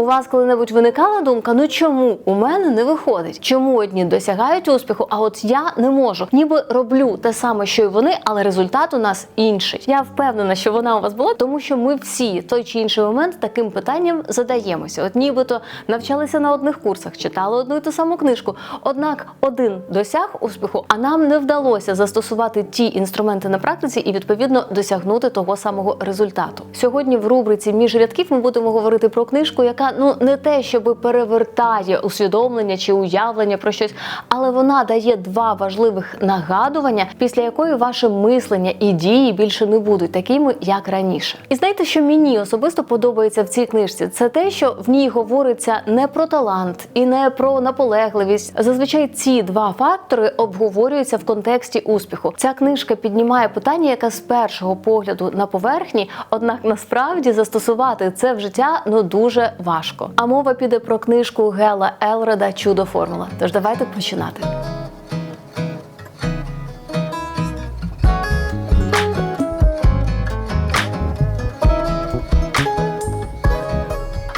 У вас коли-небудь виникала думка, ну чому у мене не виходить? Чому одні досягають успіху, а от я не можу? Ніби роблю те саме, що й вони, але результат у нас інший. Я впевнена, що вона у вас була, тому що ми всі той чи інший момент таким питанням задаємося. От нібито навчалися на одних курсах, читали одну і ту саму книжку. Однак один досяг успіху, а нам не вдалося застосувати ті інструменти на практиці і відповідно досягнути того самого результату. Сьогодні в рубриці між рядків ми будемо говорити про книжку, яка ну не те, щоб перевертає усвідомлення чи уявлення про щось, але вона дає два важливих нагадування, після якої ваше мислення і дії більше не будуть такими, як раніше. І знаєте, що мені особисто подобається в цій книжці? Це те, що в ній говориться не про талант і не про наполегливість. Зазвичай ці два фактори обговорюються в контексті успіху. Ця книжка піднімає питання, яке з першого погляду на поверхні, однак насправді застосувати це в життя ну дуже важко. А мова піде про книжку Гела Елреда Чудо формула. Тож давайте починати.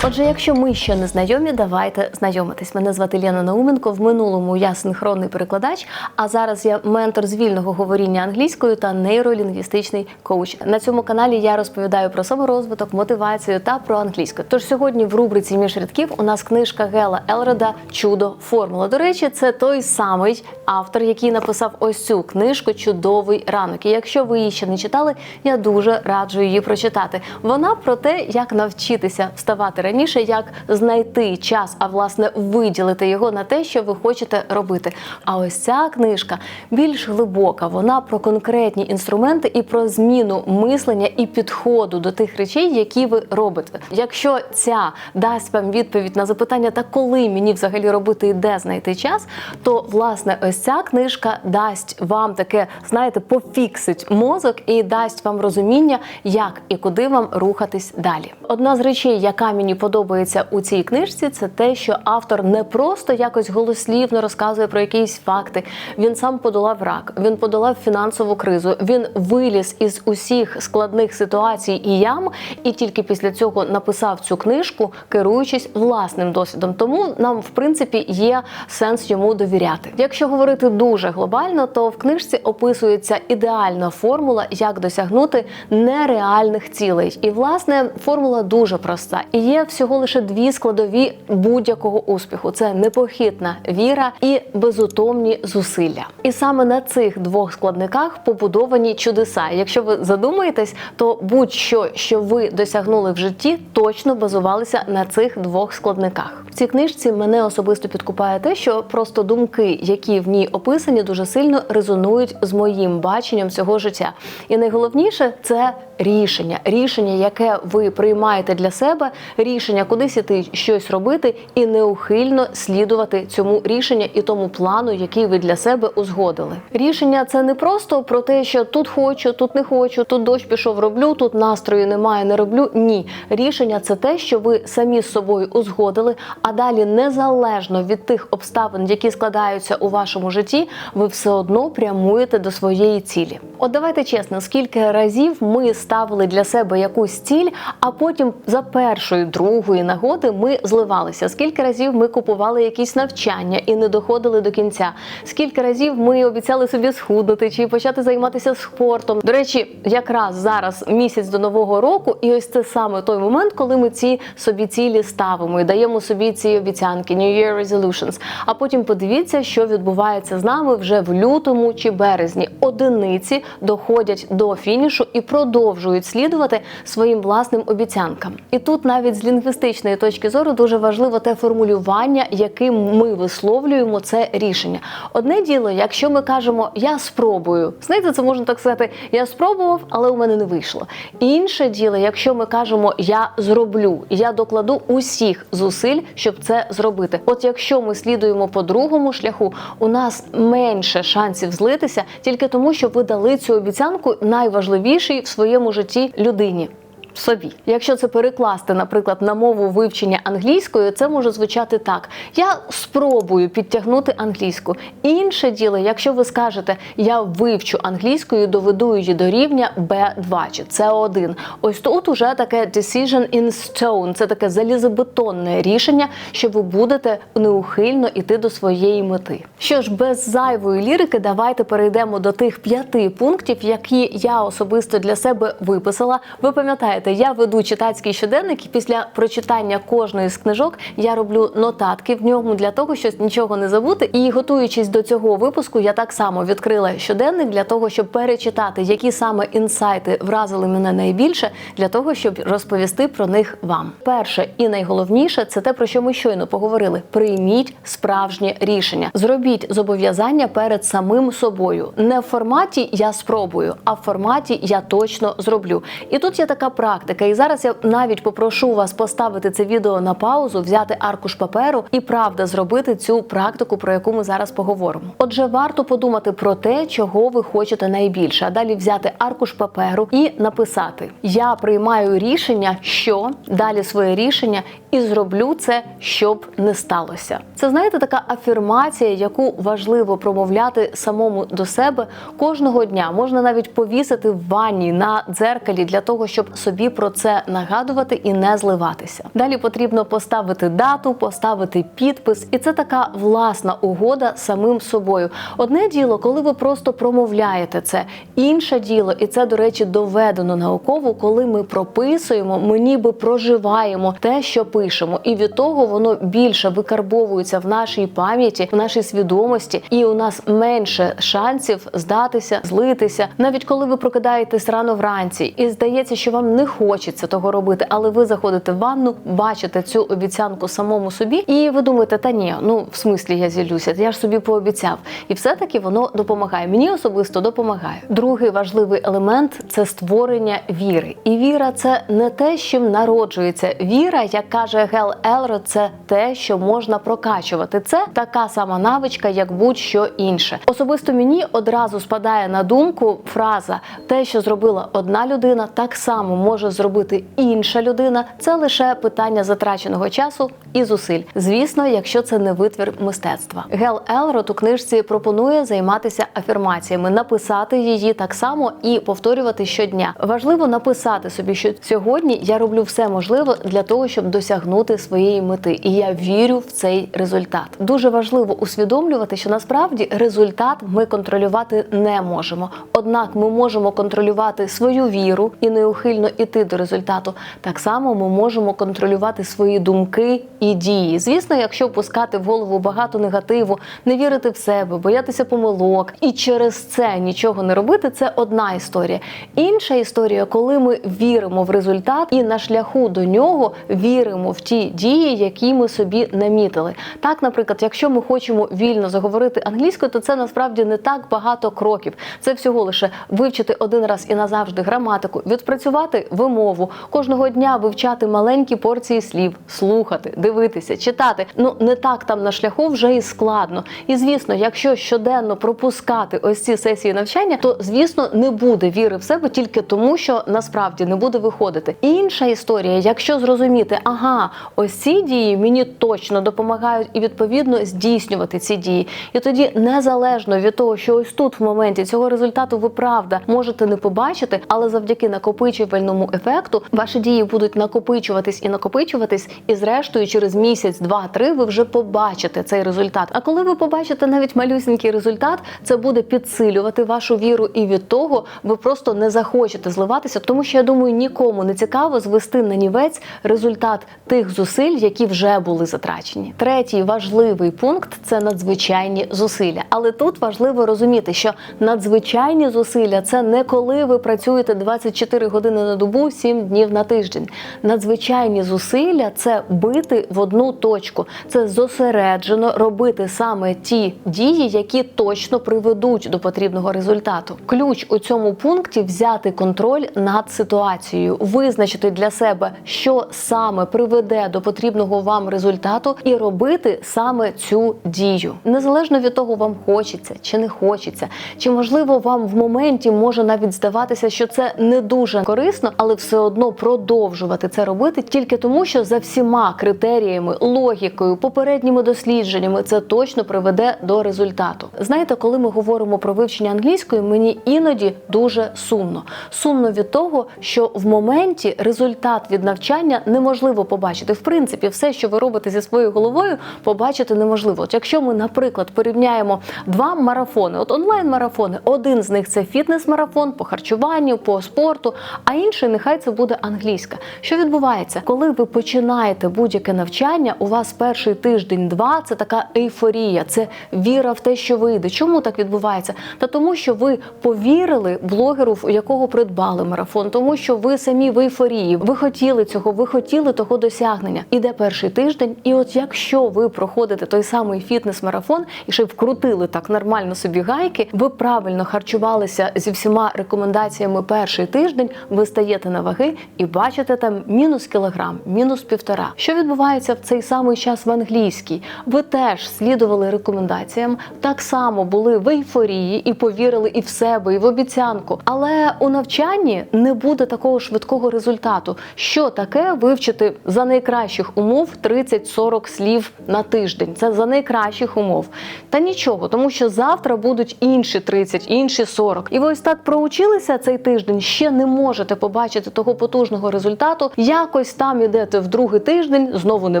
Отже, якщо ми ще не знайомі, давайте знайомитись. Мене звати Лена Науменко. В минулому я синхронний перекладач, а зараз я ментор з вільного говоріння англійською та нейролінгвістичний коуч. На цьому каналі я розповідаю про саморозвиток, мотивацію та про англійську. Тож сьогодні в рубриці між рядків у нас книжка Гела Елреда Чудо формула. До речі, це той самий автор, який написав ось цю книжку Чудовий ранок. І якщо ви її ще не читали, я дуже раджу її прочитати. Вона про те, як навчитися вставати раніше, як знайти час, а власне виділити його на те, що ви хочете робити. А ось ця книжка більш глибока. Вона про конкретні інструменти і про зміну мислення і підходу до тих речей, які ви робите. Якщо ця дасть вам відповідь на запитання, та коли мені взагалі робити і де знайти час, то власне ось ця книжка дасть вам таке, знаєте, пофіксить мозок і дасть вам розуміння, як і куди вам рухатись далі. Одна з речей, яка мені подобається у цій книжці, це те, що автор не просто якось голослівно розказує про якісь факти. Він сам подолав рак, він подолав фінансову кризу, він виліз із усіх складних ситуацій і ям, і тільки після цього написав цю книжку, керуючись власним досвідом. Тому нам, в принципі, є сенс йому довіряти. Якщо говорити дуже глобально, то в книжці описується ідеальна формула, як досягнути нереальних цілей. І власне формула дуже проста. І є всього лише дві складові будь-якого успіху: це непохитна віра і безутомні зусилля. І саме на цих двох складниках побудовані чудеса. Якщо ви задумаєтесь, то будь-що, що ви досягнули в житті, точно базувалися на цих двох складниках. В цій книжці мене особисто підкупає те, що просто думки, які в ній описані, дуже сильно резонують з моїм баченням цього життя. І найголовніше це рішення, рішення, яке ви приймаєте для себе, рішення кудись іти щось робити і неухильно слідувати цьому рішенню і тому плану, який ви для себе узгодили. Рішення це не просто про те, що тут хочу, тут не хочу, тут дощ пішов, роблю, тут настрою немає, не роблю. Ні, рішення це те, що ви самі з собою узгодили, а далі незалежно від тих обставин, які складаються у вашому житті, ви все одно прямуєте до своєї цілі. От давайте чесно, скільки разів ми ставили для себе якусь ціль, а потім за першої, другої нагоди ми зливалися. Скільки разів ми купували якісь навчання і не доходили до кінця? Скільки разів ми обіцяли собі схуднути чи почати займатися спортом? До речі, якраз зараз місяць до нового року, і ось це саме той момент, коли ми ці собі цілі ставимо і даємо собі ці обіцянки, New Year Resolutions. А потім подивіться, що відбувається з нами вже в лютому чи березні. Одиниці доходять до фінішу і продовжують слідувати своїм власним обіцянкам. І тут навіть з лінгвістичної точки зору дуже важливо те формулювання, яким ми висловлюємо це рішення. Одне діло, якщо ми кажемо я спробую, знаєте, це можна так сказати, я спробував, але у мене не вийшло. Інше діло, якщо ми кажемо я зроблю, я докладу усіх зусиль, щоб це зробити. От якщо ми слідуємо по другому шляху, у нас менше шансів злитися тільки тому, що ви дали цю обіцянку найважливішій в своєму житті людині. Собі. Якщо це перекласти, наприклад, на мову вивчення англійської, це може звучати так: я спробую підтягнути англійську. Інше діло, якщо ви скажете я вивчу англійською, доведу її до рівня B2 чи C1. Ось тут уже таке decision in stone, це таке залізобетонне рішення, що ви будете неухильно іти до своєї мети. Що ж, без зайвої лірики, давайте перейдемо до тих п'яти пунктів, які я особисто для себе виписала. Ви пам'ятаєте, я веду читацький щоденник, і після прочитання кожної з книжок я роблю нотатки в ньому для того, щоб нічого не забути. І готуючись до цього випуску, я так само відкрила щоденник для того, щоб перечитати, які саме інсайти вразили мене найбільше, для того, щоб розповісти про них вам. Перше і найголовніше це те, про що ми щойно поговорили: прийміть справжнє рішення, зробіть зобов'язання перед самим собою, не в форматі я спробую, а в форматі я точно зроблю. І тут є така практика. І зараз я навіть попрошу вас поставити це відео на паузу, взяти аркуш паперу і правда зробити цю практику, про яку ми зараз поговоримо. Отже, варто подумати про те, чого ви хочете найбільше, а далі взяти аркуш паперу і написати: Я приймаю рішення, що далі своє рішення, і зроблю це, щоб не сталося. Це знаєте, така афірмація, яку важливо промовляти самому до себе кожного дня. Можна навіть повісити в ванні на дзеркалі для того, щоб собі про це нагадувати і не зливатися. Далі потрібно поставити дату, поставити підпис, і це така власна угода самим собою. Одне діло, коли ви просто промовляєте це, інше діло, і це, до речі, доведено науково, коли ми прописуємо, ми ніби проживаємо те, що пишемо, і від того воно більше викарбовується в нашій пам'яті, в нашій свідомості, і у нас менше шансів здатися, злитися. Навіть коли ви прокидаєтесь рано вранці, і здається, що вам не хочеться того робити, але ви заходите в ванну, бачите цю обіцянку самому собі, і ви думаєте, та ні, ну в смислі я зілюся, я ж собі пообіцяв, і все-таки воно допомагає. Мені особисто допомагає. Другий важливий елемент це створення віри. І віра це не те, чим народжується. Віра, як каже Гел Елро, це те, що можна прокачувати. Це така сама навичка, як будь-що інше. Особисто мені одразу спадає на думку фраза: те, що зробила одна людина, так само може зробити інша людина. Це лише питання затраченого часу і зусиль. Звісно, якщо це не витвір мистецтва. Гел Елрот у книжці пропонує займатися афірмаціями, написати її так само і повторювати щодня. Важливо написати собі, що сьогодні я роблю все можливе для того, щоб досягнути своєї мети, і я вірю в цей результат. Дуже важливо усвідомлювати, що насправді результат ми контролювати не можемо. Однак ми можемо контролювати свою віру і неухильно іти до результату. Так само ми можемо контролювати свої думки і дії. Звісно, якщо пускати в голову багато негативу, не вірити в себе, боятися помилок і через це нічого не робити, це одна історія. Інша історія, коли ми віримо в результат і на шляху до нього віримо в ті дії, які ми собі намітили. Так, наприклад, якщо ми хочемо вільно заговорити англійською, то це насправді не так багато кроків. Це всього лише вивчити один раз і назавжди граматику, відпрацювати вимову, кожного дня вивчати маленькі порції слів, слухати, дивитися, читати. Ну не так там на шляху вже і складно. І звісно, якщо щоденно пропускати ось ці сесії навчання, то звісно не буде віри в себе тільки тому, що насправді не буде виходити. Інша історія, якщо зрозуміти, ага, ось ці дії мені точно допомагають і відповідно здійснювати ці дії. І тоді, незалежно від того, що ось тут в моменті цього результату ви правда можете не побачити, але завдяки накопичувальному ефекту ваші дії будуть накопичуватись і накопичуватись, і зрештою, через місяць, два-три, ви вже побачите цей результат. А коли ви побачите навіть малюсінький результат, це буде підсилювати вашу віру, і від того ви просто не захочете зливатися, тому що я думаю, нікому не цікаво звести на нівець результат тих зусиль, які вже були затрачені. Третій важливий пункт це надзвичайні зусилля. Але тут важливо розуміти, що надзвичайні зусилля це не коли ви працюєте 24 години на добу, 7 днів на тиждень. Надзвичайні зусилля це бити в одну точку. Це зосереджено робити саме ті дії, які точно приведуть до потрібного результату. Ключ у цьому пункті взяти контроль над ситуацією, визначити для себе, що саме приведе до потрібного вам результату, і робити саме цю дію. Незалежно від того, вам хочеться чи не хочеться, чи можливо вам в моменті може навіть здаватися, що це не дуже корисно, але все одно продовжувати це робити тільки тому, що за всіма критеріями, логікою, попередніми дослідженнями це точно приведе до результату. Знаєте, коли ми говоримо про вивчення англійської, мені іноді дуже сумно. Сумно від того, що в моменті результат від навчання неможливо побачити. В принципі, все, що ви робите зі своєю головою, побачити неможливо. От якщо ми, наприклад, порівняємо два марафони, от онлайн-марафони, один з них це фітнес-марафон по харчуванню, по спорту, а інший нехай це буде англійська. Що відбувається, коли ви починаєте будь-яке навчання? У вас перший тиждень-два це така ейфорія, це віра в те, що вийде. Чому так відбувається? Та тому, що ви повірили блогеру, в якого придбали марафон, тому що ви самі в ейфорії, ви хотіли цього, ви хотіли того досягнення. Іде перший тиждень, і от якщо ви проходите той самий фітнес-марафон і ще вкрутили так нормально собі гайки, ви правильно харчувалися зі всіма рекомендаціями перший тиждень, ви стаєте на ваги і бачите там мінус кілограм, мінус півтора. Що відбувається в цей самий час в англійській? Ви теж слідували рекомендаціям, так само були в ейфорії і повірили і в себе, і в обіцянку. Але у навчанні не буде такого швидкого результату. Що таке вивчити за найкращих умов 30-40 слів на тиждень? Це за найкращих умов. Та нічого, тому що завтра будуть інші 30, інші 40. І ви ось так проучилися цей тиждень, ще не можете побачити того потужного результату. Якось там ідете в другий тиждень, знову не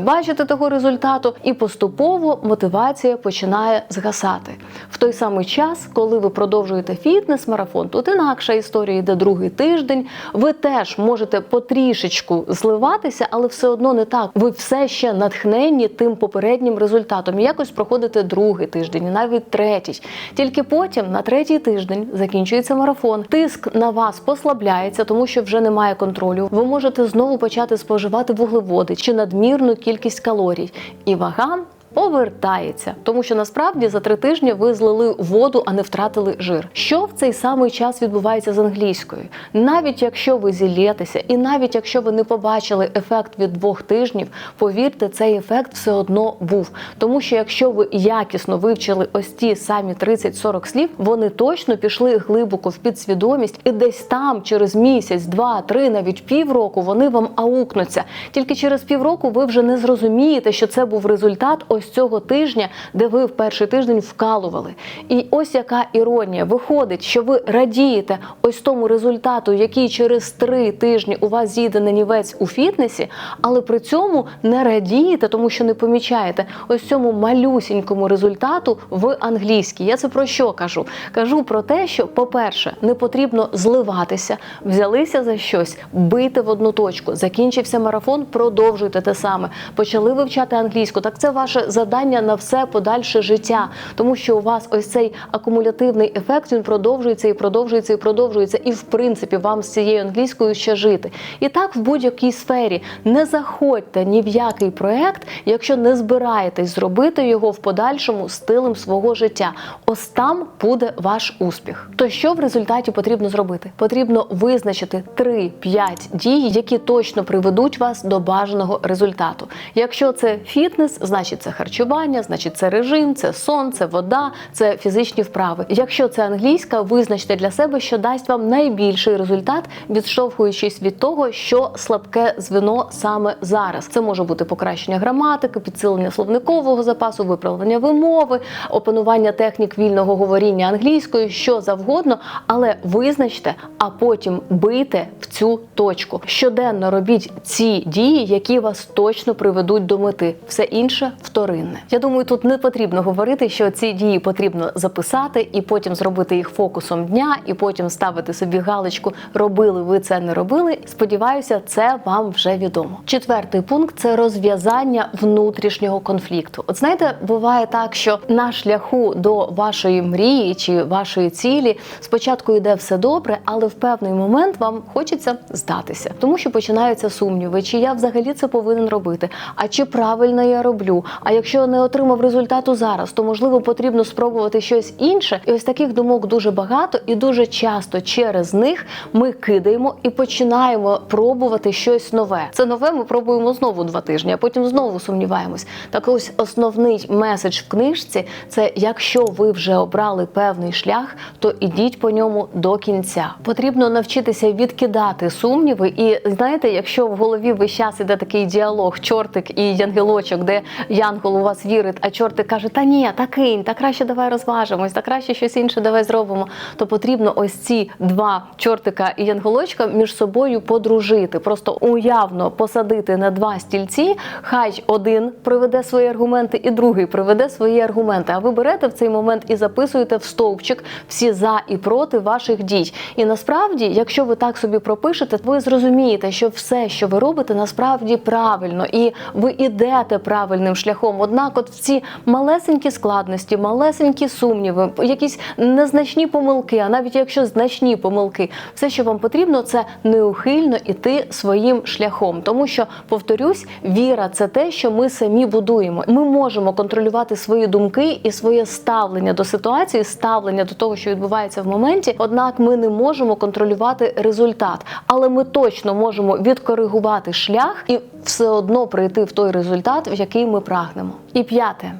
бачите того результату, і поступово мотивація починає згасати. В той самий час, коли ви продовжуєте фітнес-марафон, тут інакша історія йде другий тиждень. Ви теж можете потрішечку зливатися, але все одно не так. Ви все ще натхненні тим попереднім результатом. Якось проходите другий тиждень, і навіть третій. Тільки потім, на третій тиждень, закінчується марафон. Тиск на вас послабляється, тому що вже немає контролю. Ви можете знову почати споживати вуглеводи чи надмірну кількість калорій, і вага. Повертається, тому що насправді за три тижні ви злили воду, а не втратили жир. Що в цей самий час відбувається з англійською? Навіть якщо ви зілєтеся, і навіть якщо ви не побачили ефект від двох тижнів, повірте, цей ефект все одно був. Тому що якщо ви якісно вивчили ось ті самі 30-40 слів, вони точно пішли глибоко в підсвідомість, і десь там, через місяць, два, три, навіть півроку, вони вам аукнуться. Тільки через півроку ви вже не зрозумієте, що це був результат ось цього тижня, де ви в перший тиждень вкалували. І ось яка іронія. Виходить, що ви радієте ось тому результату, який через три тижні у вас зійде на нівець у фітнесі, але при цьому не радієте, тому що не помічаєте ось цьому малюсінькому результату в англійській. Я це про що кажу? Кажу про те, що, по-перше, не потрібно зливатися, взялися за щось, бити в одну точку. Закінчився марафон, продовжуйте те саме. Почали вивчати англійську. Так це ваше завдання на все подальше життя, тому що у вас ось цей акумулятивний ефект він продовжується і продовжується і продовжується. І в принципі вам з цією англійською ще жити. І так в будь-якій сфері не заходьте ні в який проект, якщо не збираєтесь зробити його в подальшому стилем свого життя. Ось там буде ваш успіх. То що в результаті потрібно зробити? Потрібно визначити 3-5 дій, які точно приведуть вас до бажаного результату. Якщо це фітнес, значить це харчування, значить це режим, це сон, це вода, це фізичні вправи. Якщо це англійська, визначте для себе, що дасть вам найбільший результат, відштовхуючись від того, що слабке звено саме зараз. Це може бути покращення граматики, підсилення словникового запасу, виправлення вимови, опанування технік вільного говоріння англійською, що завгодно, але визначте, а потім бийте в цю точку. Щоденно робіть ці дії, які вас точно приведуть до мети. Все інше вторинне. Вторинне. Я думаю, тут не потрібно говорити, що ці дії потрібно записати і потім зробити їх фокусом дня, і потім ставити собі галочку Робили ви це не робили. Сподіваюся, це вам вже відомо. Четвертий пункт це розв'язання внутрішнього конфлікту. От знаєте, буває так, що на шляху до вашої мрії чи вашої цілі спочатку йде все добре, але в певний момент вам хочеться здатися, тому що починаються сумніви, чи я взагалі це повинен робити, а чи правильно я роблю. А якщо не отримав результату зараз, то можливо потрібно спробувати щось інше. І ось таких думок дуже багато, і дуже часто через них ми кидаємо і починаємо пробувати щось нове. Це нове ми пробуємо знову два тижні, а потім знову сумніваємось. Так ось основний меседж в книжці це якщо ви вже обрали певний шлях, то ідіть по ньому до кінця. Потрібно навчитися відкидати сумніви. І знаєте, якщо в голові весь час іде такий діалог, чортик і янгелочок, де янгол у вас вірить, а чортик каже: Та ні, та кинь, та краще давай розважимось, та краще щось інше давай зробимо. То потрібно ось ці два чортика і янголочка між собою подружити, просто уявно посадити на два стільці. Хай один приведе свої аргументи, і другий приведе свої аргументи. А ви берете в цей момент і записуєте в стовпчик всі за і проти ваших дій. І насправді, якщо ви так собі пропишете, ви зрозумієте, що все, що ви робите, насправді правильно, і ви ідете правильним шляхом. Однак, от ці малесенькі складності, малесенькі сумніви, якісь незначні помилки, а навіть якщо значні помилки, все, що вам потрібно, це неухильно іти своїм шляхом. Тому що, повторюсь, віра це те, що ми самі будуємо. Ми можемо контролювати свої думки і своє ставлення до ситуації, ставлення до того, що відбувається в моменті. Однак ми не можемо контролювати результат, але ми точно можемо відкоригувати шлях і все одно прийти в той результат, в який ми прагнемо. І п'яте.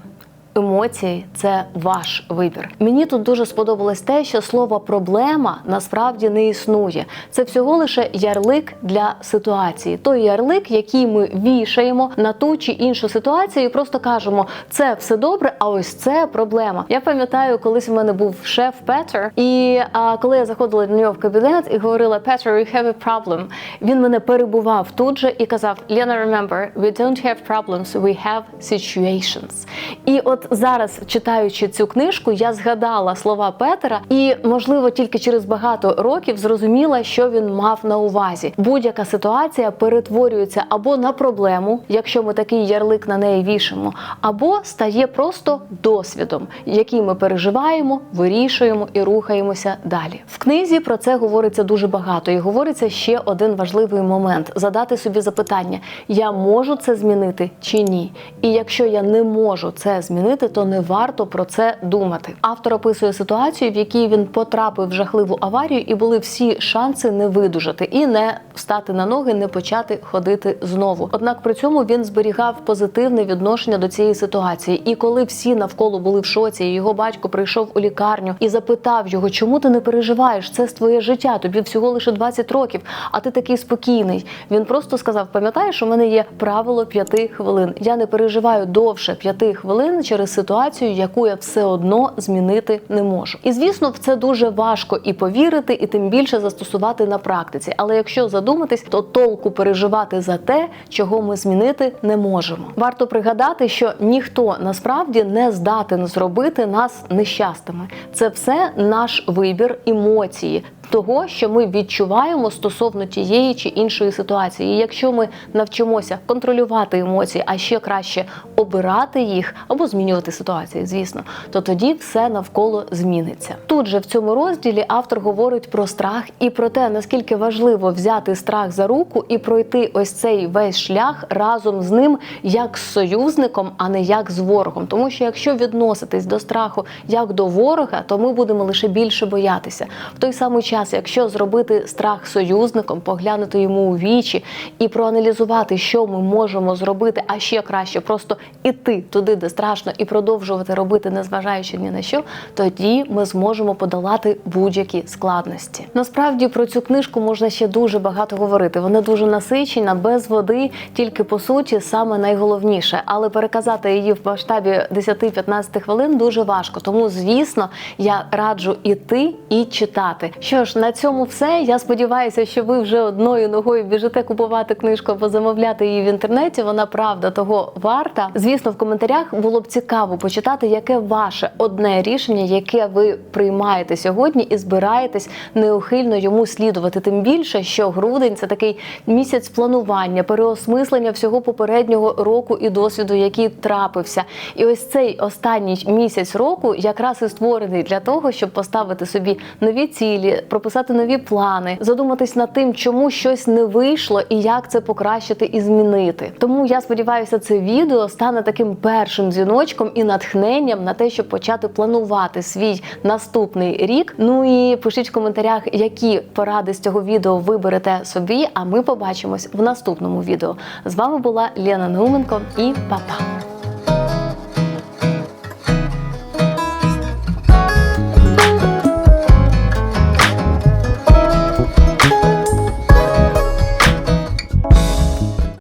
Емоції це ваш вибір. Мені тут дуже сподобалось те, що слово проблема насправді не існує. Це всього лише ярлик для ситуації. Той ярлик, який ми вішаємо на ту чи іншу ситуацію, і просто кажемо, це все добре, а ось це проблема. Я пам'ятаю, колись у мене був шеф Петер, і а, коли я заходила до нього в кабінет і говорила Петер, you have a problem, він мене перебував тут же і казав: Lena, remember, we don't have problems, we have situations. І от зараз, читаючи цю книжку, я згадала слова Петера, і можливо тільки через багато років зрозуміла, що він мав на увазі. Будь-яка ситуація перетворюється або на проблему, якщо ми такий ярлик на неї вішаємо, або стає просто досвідом, який ми переживаємо, вирішуємо і рухаємося далі. В книзі про це говориться дуже багато, і говориться ще один важливий момент: задати собі запитання: я можу це змінити чи ні? І якщо я не можу це змінити, то не варто про це думати. Автор описує ситуацію, в якій він потрапив в жахливу аварію, і були всі шанси не видужати і не встати на ноги, не почати ходити знову. Однак при цьому він зберігав позитивне відношення до цієї ситуації. І коли всі навколо були в шоці, його батько прийшов у лікарню і запитав його, чому ти не переживаєш? Це ж твоє життя, тобі всього лише 20 років, а ти такий спокійний. Він просто сказав: пам'ятаєш, у мене є правило п'яти хвилин. Я не переживаю довше п'яти хвилин через ситуацію, яку я все одно змінити не можу. І звісно, в це дуже важко і повірити, і тим більше застосувати на практиці. Але якщо задуматись, то толку переживати за те, чого ми змінити не можемо. Варто пригадати, що ніхто насправді не здатен зробити нас нещасними. Це все наш вибір, емоції. Того, що ми відчуваємо стосовно тієї чи іншої ситуації, і якщо ми навчимося контролювати емоції, а ще краще обирати їх або змінювати ситуації, звісно, то тоді все навколо зміниться. Тут же в цьому розділі автор говорить про страх і про те, наскільки важливо взяти страх за руку і пройти ось цей весь шлях разом з ним як з союзником, а не як з ворогом. Тому що якщо відноситись до страху як до ворога, то ми будемо лише більше боятися. В той самий час, якщо зробити страх союзником, поглянути йому у вічі і проаналізувати, що ми можемо зробити, а ще краще просто іти туди, де страшно, і продовжувати робити, незважаючи ні на що, тоді ми зможемо подолати будь-які складності. Насправді про цю книжку можна ще дуже багато говорити. Вона дуже насичена, без води, тільки по суті саме найголовніше. Але переказати її в масштабі 10-15 хвилин дуже важко. Тому, звісно, я раджу іти і читати. Що ж, на цьому все. Я сподіваюся, що ви вже одною ногою біжите купувати книжку або замовляти її в інтернеті. Вона правда того варта. Звісно, в коментарях було б цікаво почитати, яке ваше одне рішення, яке ви приймаєте сьогодні і збираєтесь неухильно йому слідувати. Тим більше, що грудень це такий місяць планування, переосмислення всього попереднього року і досвіду, який трапився. І ось цей останній місяць року якраз і створений для того, щоб поставити собі нові цілі, прописати нові плани, задуматись над тим, чому щось не вийшло і як це покращити і змінити. Тому я сподіваюся, це відео стане таким першим дзвіночком і натхненням на те, щоб почати планувати свій наступний рік. Ну і пишіть в коментарях, які поради з цього відео ви берете собі. А ми побачимось в наступному відео. З вами була Лена Науменко і па-па!